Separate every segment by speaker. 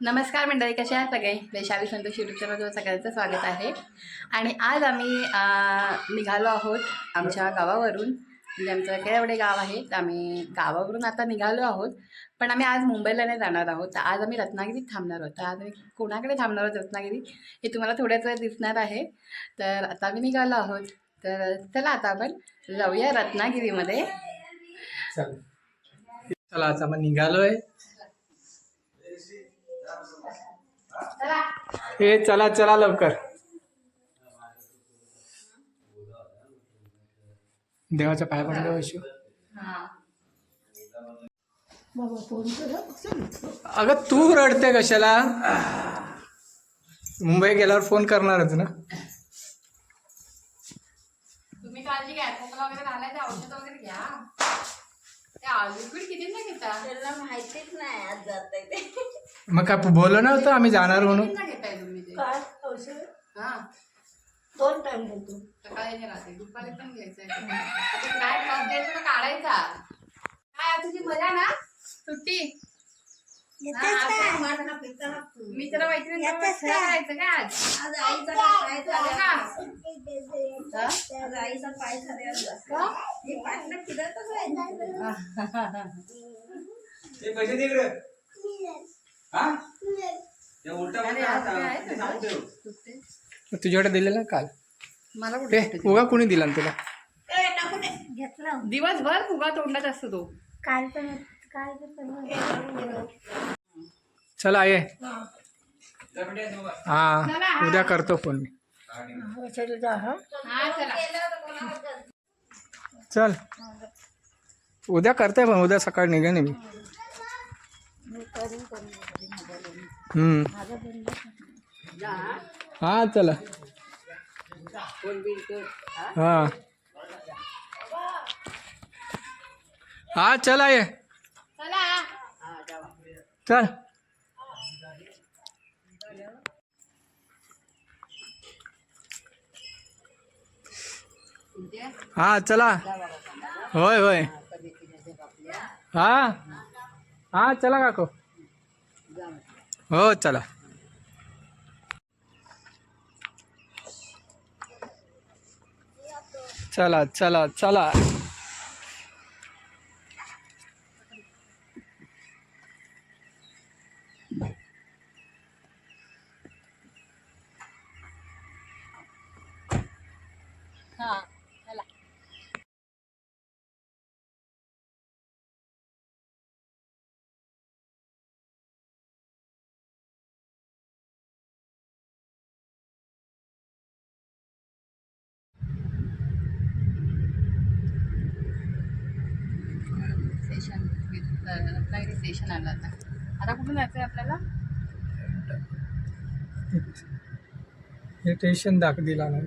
Speaker 1: नमस्कार मंडळी कसे आहे सगळे? वैशाली संतोष युट्यूब चॅनलवर सगळ्यांचं स्वागत आहे. आणि आज आम्ही निघालो आहोत आमच्या गावावरून. म्हणजे आमचं केवढे गाव आहे तर आम्ही गावावरून आता निघालो आहोत. पण आम्ही आज मुंबईला नाही जाणार आहोत. तर आज आम्ही रत्नागिरीत थांबणार आहोत. तर आज आम्ही कोणाकडे थांबणार आहोत रत्नागिरी? हे तुम्हाला थोड्याच वेळ दिसणार आहे. तर आता आम्ही निघालो आहोत. तर चला आता आपण जाऊया रत्नागिरीमध्ये.
Speaker 2: चला. आता निघालो आहे हे चला चला लवकर. देवाच्या पाया पडलं वैशू अगं तू रडते कशाला? मुंबई गेल्यावर फोन करणारच ना?
Speaker 1: तुम्ही काळजी घ्या वगैरे औषध वगैरे घ्या. लिक्विड किती नाही घेता?
Speaker 3: माहितीच नाही आज जात ते.
Speaker 2: मग काय बोललो नव्हतं आम्ही जाणार म्हणून.
Speaker 1: किती नाही घेताय तुम्ही ते?
Speaker 3: काय औषध?
Speaker 1: हा.
Speaker 3: दोन टाइम घेतो
Speaker 1: सकाळी दुपारी पण घ्यायचंय. आता काय त्रास द्यायचा तर काढायचा. काय आज तुझी मजा ना? सुट्टी? मी तर मैत्रिणी करायचं का आज?
Speaker 3: आज आईचा पाय
Speaker 1: झालं
Speaker 3: झाला?
Speaker 1: का? हा?
Speaker 3: आज आईचा पाय झाला
Speaker 1: का?
Speaker 3: हे पाठला फिरतच आहे.
Speaker 4: ते पैसे दे इकडे. हा? ते उलटा
Speaker 1: अरे, आज काय आहे तुझं? सुट्टी?
Speaker 2: तुझ्याकडे दिलेला काल.
Speaker 1: मला कुठे
Speaker 2: उगा कोणी दिला ना तुला?
Speaker 3: घेतला.
Speaker 1: दिवसभर फुगा तोंडात असतो तो.
Speaker 3: काल पण
Speaker 2: चला ये. हा उद्या करतो फोन मी.
Speaker 1: चल.
Speaker 2: उद्या करते पण उद्या सकाळी निघे मी. हा चला. हा. हा चला ये.
Speaker 1: चल.
Speaker 2: हा चला. होय होय. हा? हा चला काको. हो चला. चला चला चला.
Speaker 1: हा चला. स्टेशन रत्नागिरी स्टेशन आलं आता. आता कुठून जायचं आहे आपल्याला?
Speaker 2: हे स्टेशन दाख दिला नाही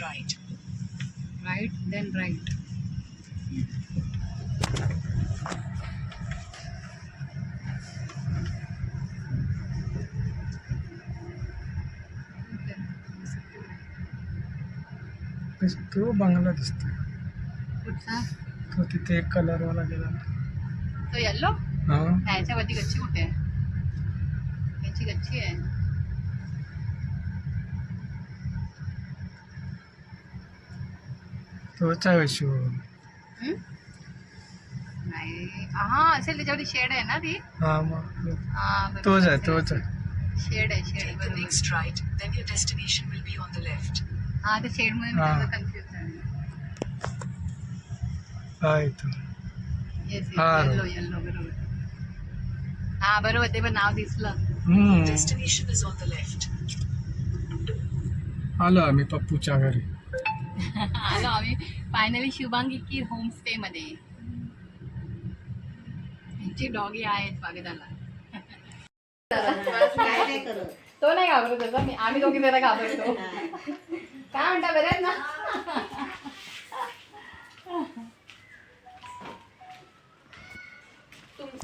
Speaker 5: right. right
Speaker 1: then right.
Speaker 2: तो बंगला दिसतो
Speaker 1: कुठचा?
Speaker 2: तो तिथे एक कलरवाला गेला.
Speaker 1: तो येल्लो
Speaker 2: हा.
Speaker 1: ह्याच्यावरती गच्ची कुठे आहे? याची गच्ची आहे.
Speaker 2: तोच आहे वैशू
Speaker 1: हम्म? नाही हा असेल त्याच्यावरती शेड आहे ना ती
Speaker 2: हा मग
Speaker 1: हा बरोबर.
Speaker 2: तोच आहे तोच आहे
Speaker 1: शेड आहे शेड
Speaker 5: Take the
Speaker 1: बरोबर
Speaker 5: next right, then your destination will be on the left.
Speaker 1: हा ते शेडमध्ये
Speaker 2: हा.
Speaker 1: कन्फ्युज झाले
Speaker 2: हा इथं
Speaker 1: येस
Speaker 2: हा.
Speaker 1: येल्लो येल्लो बरोबर हा बरोबर ते पण नाव दिसलं
Speaker 2: हम्म.
Speaker 5: Destination is on the left.
Speaker 2: आलो आम्ही पप्पूच्या घरी
Speaker 1: आलो आम्ही. फायनली शुभांगी की होमस्टे मध्ये. आमची डॉगी आहेत स्वागताला तो नाही घाबरत त्याचा मी आम्ही दोघी जरा घाबरतो. काय म्हणता बरे आहेत ना?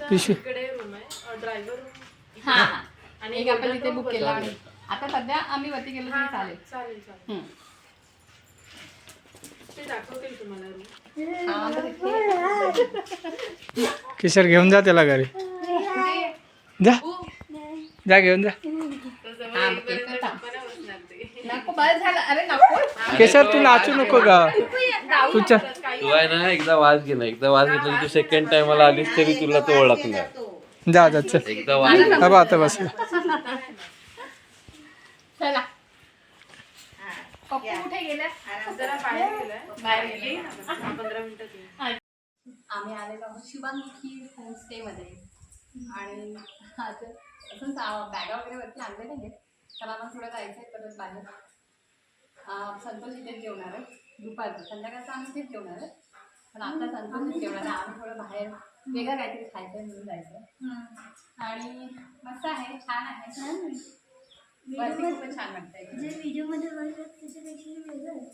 Speaker 2: पिशवी.
Speaker 1: हा. आणि एक आपण तिथे बुक केला. आणि आता सध्या आम्ही वरती गेलो तरी चालेल.
Speaker 6: चालेल चालेल. ते दाखवतील तुम्हाला.
Speaker 1: हा,
Speaker 2: किशोर घेऊन जा त्याला घरी. जा. जा घेऊन जा.
Speaker 1: मग केसर टाक. नको बस झालं अरे नको.
Speaker 2: केशर तू नाचू नको का? तुझ्या
Speaker 7: तू आहे ना एकदा वाज घे ना. एकदा वाज घेतला की तू सेकंड टाइमला आलीस तरी तुला तो ओळखणार.
Speaker 2: जा जा चल.
Speaker 7: एकदा वाज
Speaker 2: हा बा आता बस.
Speaker 1: चला. पप्पू कुठे गेल्या
Speaker 6: जरा बाहेर गेलाय
Speaker 1: बाहेर गेले.
Speaker 6: पंधरा मिनिटात.
Speaker 1: आम्ही आलेलो आहोत शिवांगी होमस्टे मध्ये आणि आज असं बॅगा वगैरे वरती आणले नाही तर आम्हाला थोडं जायचं आहे परत बाहेर. संतोष इथेच जेवणार आहे. दुपारचं. संध्याकाळचं आम्ही इथेच जेवणार आहे. पण आता संतोष जेवणार आहे. आम्ही थोडं बाहेर वेगळं काहीतरी खायचं म्हणून जायचं आणि मस्त आहे. छान आहे. वरती खूपच छान वाटतंय.
Speaker 3: जे व्हिडिओमध्ये बघतात त्याच्यापेक्षा हे वेगळं आहे.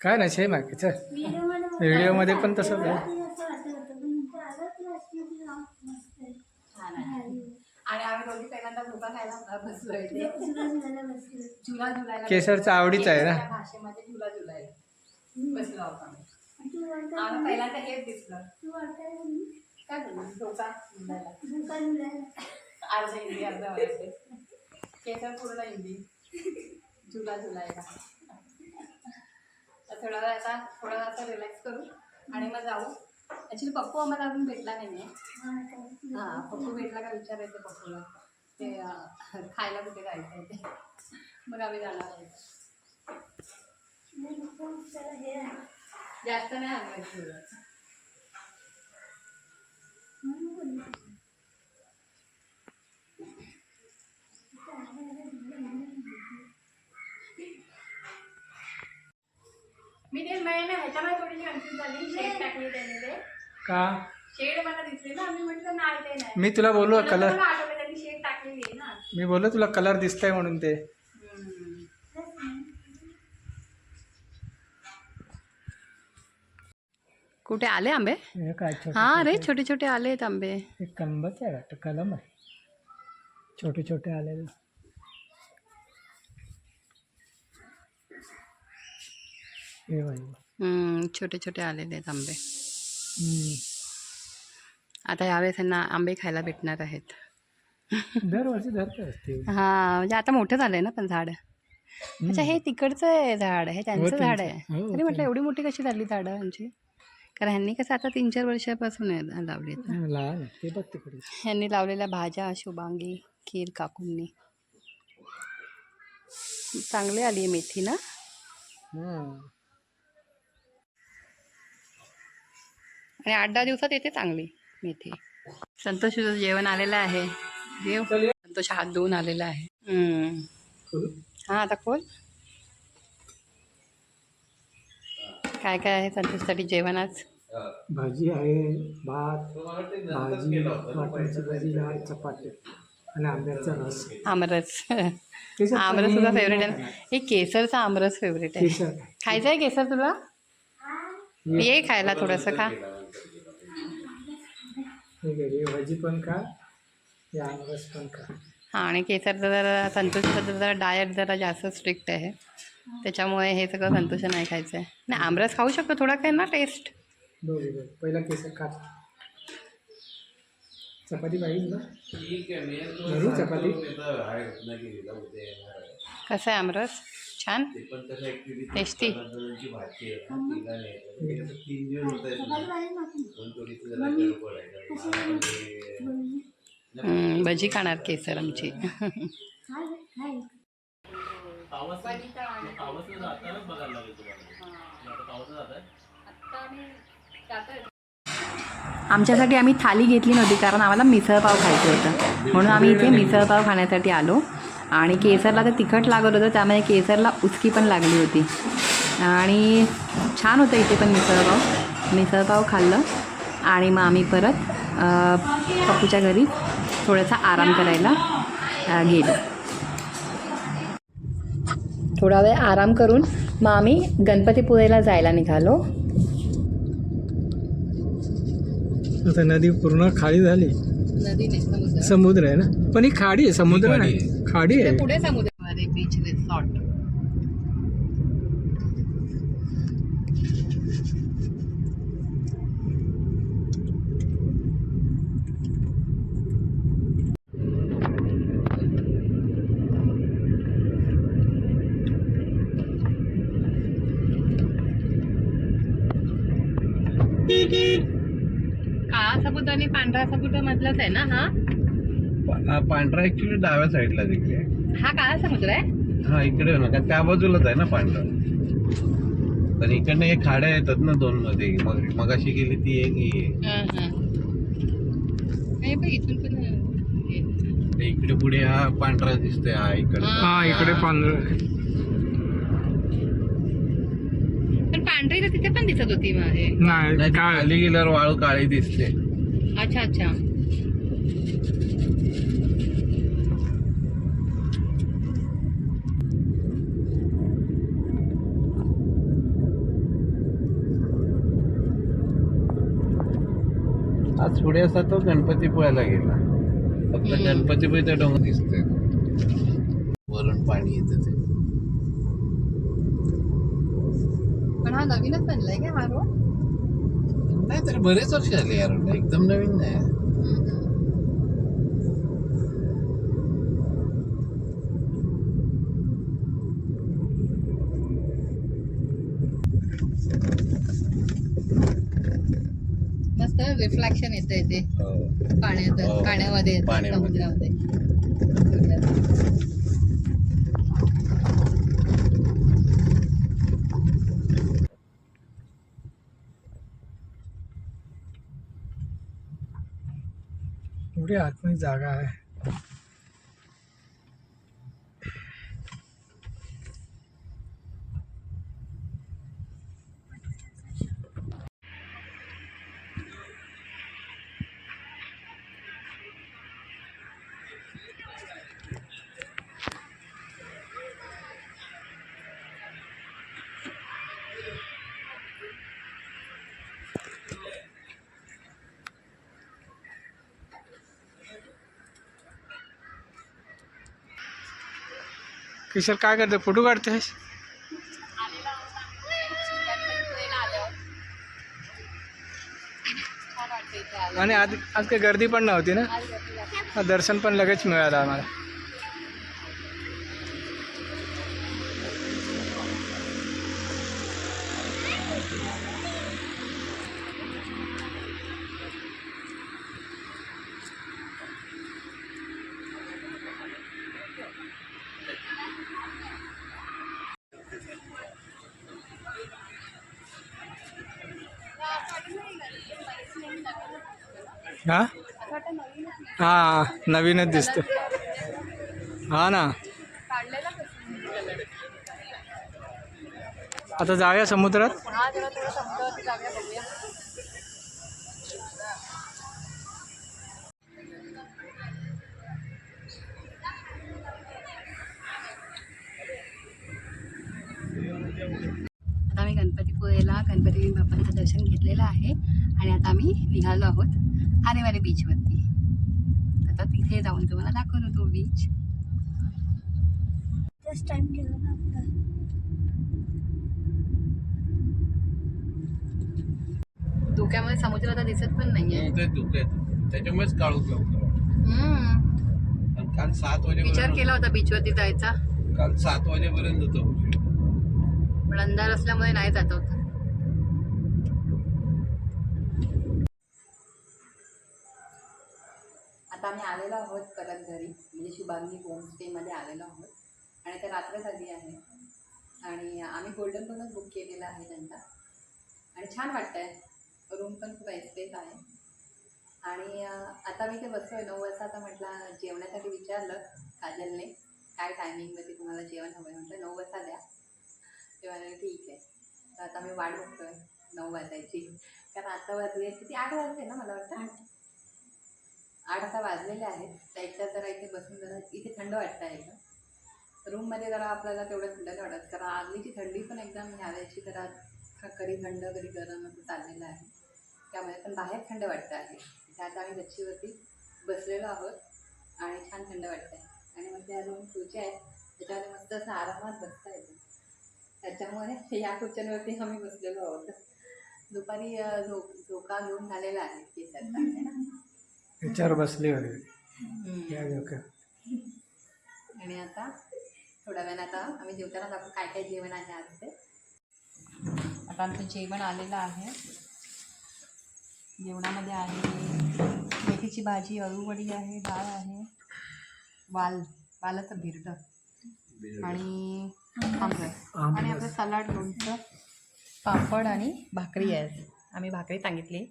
Speaker 2: काय नाही सेम आहे चल. व्हिडिओमध्ये व्हिडिओमध्ये पण तसंच आहे.
Speaker 3: असं वाटत होतं पण नंतर आलं की आतमध्ये हा, मस्त आहे.
Speaker 1: छान आहे. आणि आम्ही दोघी पहिल्यांदा खायला बसलो इथे
Speaker 3: जुना जुन्याला बसलं.
Speaker 1: झुला झुलायला
Speaker 2: केसरचं आवडीचं आहे ना?
Speaker 1: केसरच्या भाषेमध्ये झुला झुलायला बसलो आहोत आम्ही.
Speaker 3: तू म्हणता
Speaker 1: आम्हाला पहिल्यांदा हेच दिसलं.
Speaker 3: तू
Speaker 1: काय बोलू? डोका झुलायला.
Speaker 3: झुका झुलायला.
Speaker 1: अर्ध हिंदी अर्ध मराठी. केसर पूर्ण हिंदी. झुला झुलायला तर थोडा वेळ आता थोडा वेळ आता रिलॅक्स करू आणि मग जाऊ. ॲक्च्युली पप्पू आम्हाला अजून भेटला नाही आहे
Speaker 3: हां
Speaker 1: पप्पू भेटला का विचारायचं पप्पूला. ते खायला कुठे जायचं आहे ते. मग आम्ही जाणार आहे. जास्त नाही आणायचं तुला.
Speaker 3: म्हणून बोलले.
Speaker 1: मी ते नाही ना ह्याच्यामध्ये थोडीशी कन्फ्युज झाली. शेड टाकली त्याने ते.
Speaker 2: का?
Speaker 1: शेड मला दिसली ना मी म्हटलं नाही ते नाही.
Speaker 2: मी तुला बोललो
Speaker 1: मला
Speaker 2: कलर
Speaker 1: मला आठवलं त्यांनी शेड टाकलेली आहे ना.
Speaker 2: मी बोललो तुला कलर दिसतंय म्हणून ते.
Speaker 1: कुठे आले आंबे?
Speaker 2: हे काय छोटे
Speaker 1: हा रे छोटे? छोटे आले आहेत आंबे.
Speaker 2: हे कलमच आहे वाटतं कलम आहे. छोटे छोटे आलेले. हे बाई.
Speaker 1: हम्म, छोटे छोटे आलेले आहेत आंबे.
Speaker 2: हम्म.
Speaker 1: आता यावेळेस त्यांना आंबे खायला भेटणार आहेत.
Speaker 2: दरवर्षी धरते असते.
Speaker 1: हा म्हणजे आता मोठं झालंय ना पण झाड. अच्छा हे तिकडचं आहे झाड हे त्यांचं झाड
Speaker 2: त्यांचं.
Speaker 1: आहे.
Speaker 2: हो,
Speaker 1: तरी म्हटलं एवढी मोठी कशी झाली झाडं यांची? कारण ह्यांनी कसं आता तीन चार वर्षापासून आहे लावली आहेत ना.
Speaker 2: लहान आहे. ते बघ तिकडे.
Speaker 1: ह्यांनी लावलेल्या भाज्या शुभांगी खीर काकूंनी. चांगली आली आहे मेथी ना?
Speaker 2: हा.
Speaker 1: आणि आठ दहा दिवसात येते चांगली मेथी. संतोष तुझं जेवण आलेलं आहे. देव संतोष हात धुवून आलेला आहे. हम्म. हा आता खोल. काय काय आहे संतोषसाठी जेवण आज
Speaker 2: भाजी आहे भात भाजी वाटाण्याची भाजी चपाती आणि आंब्याचा रस.
Speaker 1: आमरस. आमरस तुझा फेवरेट आहे हे केसरचा आमरस फेवरेट आहे. खायचं आहे केसर तुला? ये खायला थोडंसं खा.
Speaker 2: ही भाजी पण खा हे आमरस पण खा.
Speaker 1: हां आणि केसरचं जरा संतोषचं जरा डायट जरा जास्त स्ट्रिक्ट आहे. त्याच्यामुळे हे सगळं संतोष नाही खायचं आहे नाही आमरस खाऊ शकतो थोडा काय ना टेस्ट
Speaker 2: दोघे दोघे पहिला केसर खा. चपाती पाहिजे ना
Speaker 7: ठीक आहे मी
Speaker 2: चपाती?
Speaker 1: कसं आहे आमरस
Speaker 7: ते आहे कसं आहे ते-
Speaker 1: हम्म, भजी खाणार केसर आमची. आमच्यासाठी आम्ही थाली घेतली नव्हती कारण आम्हाला मिसळपाव खायचं होतं. म्हणून आम्ही इथे मिसळपाव खाण्यासाठी आलो. आणि केसरला तर तिखट लागत होतं त्यामुळे केसरला उचकी पण लागली होती. आणि छान होतं इथे पण मिसळपाव. मिसळपाव खाल्लं आणि मग आम्ही परत पप्पूच्या घरी थोडासा आराम करायला गेलो. थोडा वेळ आराम करून मग आम्ही गणपतीपुळेला जायला निघालो.
Speaker 2: आता नदी पूर्ण खाली झाली. समुद्र. आहे ना? पण ही खाडी आहे समुद्र
Speaker 7: खाडी
Speaker 2: नाही. खाडी आहे.
Speaker 1: पुढे समुद्रामध्ये बीच रिसॉर्ट समुद्र आणि पांढरा समुद्र मधलाच आहे ना हा?
Speaker 7: पांढरा ऍक्च्युली डाव्या साईडला तिकडे.
Speaker 1: हा काळा समुद्र आहे?
Speaker 7: हा इकडे ना त्या बाजूलाच आहे ना पांढरा. पण इकडनं हे खाड्या येतात ना दोन मध्ये. मग मगाशी गेली ती एक ही
Speaker 1: हे-
Speaker 7: इकडे पुढे हा पांढरा दिसतोय हा इकडे.
Speaker 2: हा इकडे पांढरं.
Speaker 1: पांढरी तर तिथे पण दिसत होती माझे
Speaker 2: नाही
Speaker 7: खाली गेल्यावर वाळू काळी दिसते.
Speaker 1: अच्छा अच्छा.
Speaker 7: आज पुढे असा तो गणपतीपुळ्याला गेला. फक्त. गणपतीपुळे डोंगर दिसतोय. वरून पाणी येतं ते.
Speaker 1: पण हा नवीनच बनलाय का हा रोड
Speaker 7: नाही तर बरेच वर्ष झाले यार एकदम नवीन नाही
Speaker 1: मस्त रिफ्लेक्शन येतं इथे
Speaker 7: हो.
Speaker 1: पाण्यात
Speaker 7: हो.
Speaker 1: पाण्यामध्ये येतं,
Speaker 7: पाण्यामध्ये.
Speaker 1: समुद्रामध्ये
Speaker 2: एवढी आतमध्ये जागा आहे. किशोर काय करते फोटो काढतेस आणि आज आज काही गर्दी पण नव्हती ना? दर्शन पण लगेच मिळालं आम्हाला. हा? हां नवीनच दिसतो हा ना. आता जाऊया समुद्रात?
Speaker 1: आता आम्ही गणपतीपुळेला गणपती बाप्पांचं दर्शन घेतलेलं आहे आणि आता आम्ही निघालो आहोत. आरेवारे बीचवरती आता तिथे जाऊन तुम्हाला दाखवतो तो बीच
Speaker 3: जस्ट टाइम गेला ना आपला.
Speaker 1: धोक्यामुळे समुद्र आता दिसत पण नाहीये.
Speaker 7: त्याच्यामुळेच. आणि काल सात
Speaker 1: विचार
Speaker 7: वाजेपर्यंत
Speaker 1: केला होता बीचवरती जायचा.
Speaker 7: काल सात वाजेपर्यंत होतं.
Speaker 1: पण अंधार असल्यामुळे नाही जात होत. घरी. म्हणजे शुभांगी होमस्टेमध्ये आलेलो आहोत. आणि आता रात्र झाली आहे. आणि आम्ही गोल्डन कलर बुक केलेला आहे त्यांचा. आणि छान वाटतंय. रूम पण खूप एक्सपेस आहे. आणि आता मी ते बसतोय नऊ वाजता आता म्हटलं जेवणासाठी विचारलं काजलने. काय टायमिंगमध्ये तुम्हाला जेवण हवं आहे म्हटलं नऊ वाजता द्या. ते म्हणाले ठीक आहे. तर आता मी वाट बघतोय. नऊ वाजायची. कारण आता वाजली किती? आठ वाजले ना मला वाटतं? आठ. आठ आता वाजलेले आहेत. त्याच्या जरा इथे बसून जरा इथे थंड वाटतं आहे का रूममध्ये जरा आपल्याला तेवढं थंड वाटत. कारण आधीची थंडी पण एकदम ह्या जरा कधी थंड कधी गरम असं चाललेलं आहे. त्यामुळे पण बाहेर थंड वाटतं आहे. त्यात आम्ही गच्चीवरती बसलेलो आहोत आणि छान थंड वाटतं आहे. आणि मग त्या रूम खुर्च्या आहेत. त्याच्यामध्ये मस्त असं आरामात बसता येतं. त्याच्यामुळे या खुर्च्यांवरती आम्ही बसलेलो आहोत. दुपारी झोप झोका घेऊन झालेला आहे केसाचा.
Speaker 2: याच्यावर बसले होते. या डोक्यात
Speaker 1: आणि आता थोड्या वेळाने आता आम्ही जेवताना दाखवू काय काय जेवण आहे आज ते. आता आमचं जेवण आलेलं आहे जेवणामध्ये आहे मेथीची भाजी अळूवडी आहे डाळ आहे वाल वालाचं भिरड आणि आमरस आणि आपलं सलाड लोणचं पापड आणि भाकरी आहे. आम्ही भाकरी सांगितली.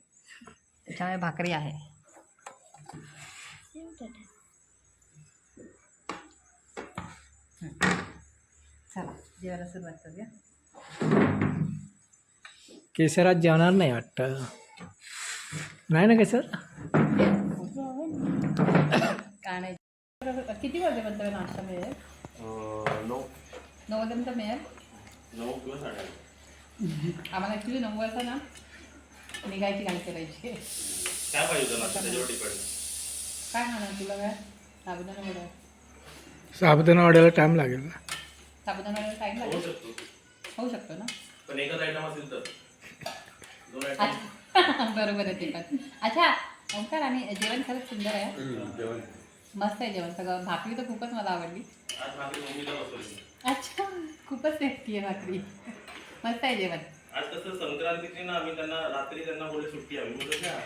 Speaker 1: त्याच्यामुळे भाकरी आहे. चला जेवायला सुरुवात करूया
Speaker 2: केसर आज जेवणार नाही वाटतं. नाही ना केसर?
Speaker 1: काय नाही किती वाजेपर्यंत नाश्ता मिळेल?
Speaker 7: नऊ
Speaker 1: नऊ वाजेपर्यंत मिळेल?
Speaker 7: नऊ किंवा साडे
Speaker 1: आम्हाला ॲक्च्युली नऊ वाजता ना निघायची घाई करायची.
Speaker 7: काय पाहिजे होतं नाश्ता त्याच्यावर डिपेंड
Speaker 1: काय खाणार तुला काय? साबुदाणा वडा.
Speaker 2: साबुदाणा वाढायला टाईम लागेल ना.
Speaker 1: साबुदाणा वड्याला टाईम
Speaker 7: होऊ
Speaker 1: लागेल
Speaker 7: शकतो.
Speaker 1: होऊ शकतो ना?
Speaker 7: पण एकच आयटम असेल तर. दोन आयटम
Speaker 1: अच्छा. बरोबर आहे ते पण अच्छा ओंकार आणि जेवण खरंच सुंदर आहे.
Speaker 7: जेवण.
Speaker 1: मस्त आहे जेवण सगळं. भाकरी तर खूपच मला आवडली.
Speaker 7: आज भाकरी मम्मीला बसवली.
Speaker 1: अच्छा खूपच टेस्टी आहे भाकरी. मस्त आहे जेवण.
Speaker 7: आज कसं संक्रांतीची ना आम्ही त्यांना रात्री त्यांना बोलले सुट्टी घ्या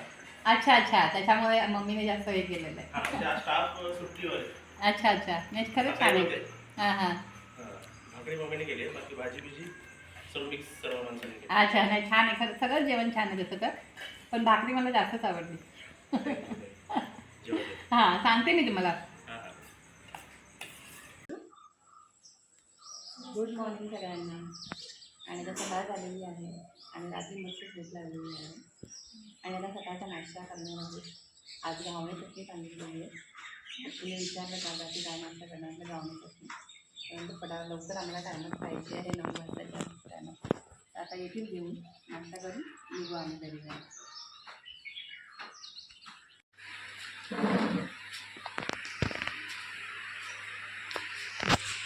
Speaker 1: अच्छा अच्छा. त्याच्यामुळे मम्मीने जास्त हे केलेलं आहे.
Speaker 7: म्हणजे आज स्टाफ सुट्टीवर. आहे.
Speaker 1: अच्छा अच्छा. नाही खरंच छान आहे. हां हां.
Speaker 7: हा. भाकरी मम्मीने केली आहे. बाकी भाजी बिजी. सर्व मिक्स सर्व माणसांनी केली.
Speaker 1: अच्छा नाही छान आहे. खरं सगळं जेवण छान आहे तसं तर. पण भाकरी मला जास्तच आवडली.
Speaker 7: जेवण
Speaker 1: हां सांगते मी तुम्हाला.
Speaker 7: हा हा.
Speaker 1: गुड मॉर्निंग सगळ्यांना. आणि आता सकाळ झालेली आहे. आणि रात्री मस्त झोप लागलेली आहे. आणि आता सकाळचा नाश्ता करणार आहे. आज गावणे चटणी सांगितलेली आहे. तुम्ही विचारलं का रात्री काय नाश्ता करणार तर गावणे चटणी. परंतु पटा लवकर आम्हाला टायमात पाहिजे आहे. नऊ वाजताच्या टायमात तर आता येथील घेऊन नाश्ता करून निघू आम्ही घरी जाऊ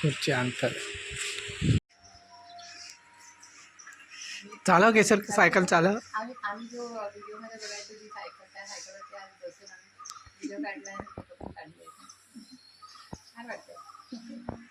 Speaker 2: खुर्ची अंतर. चालव केसर सायकल चालव.
Speaker 1: आम्ही आम्ही जो व्हिडिओमध्ये बघायचो जी सायकल त्या सायकलवरती आज बसून आम्ही व्हिडिओ काढला आणि फोटो काढले. छान वाटतं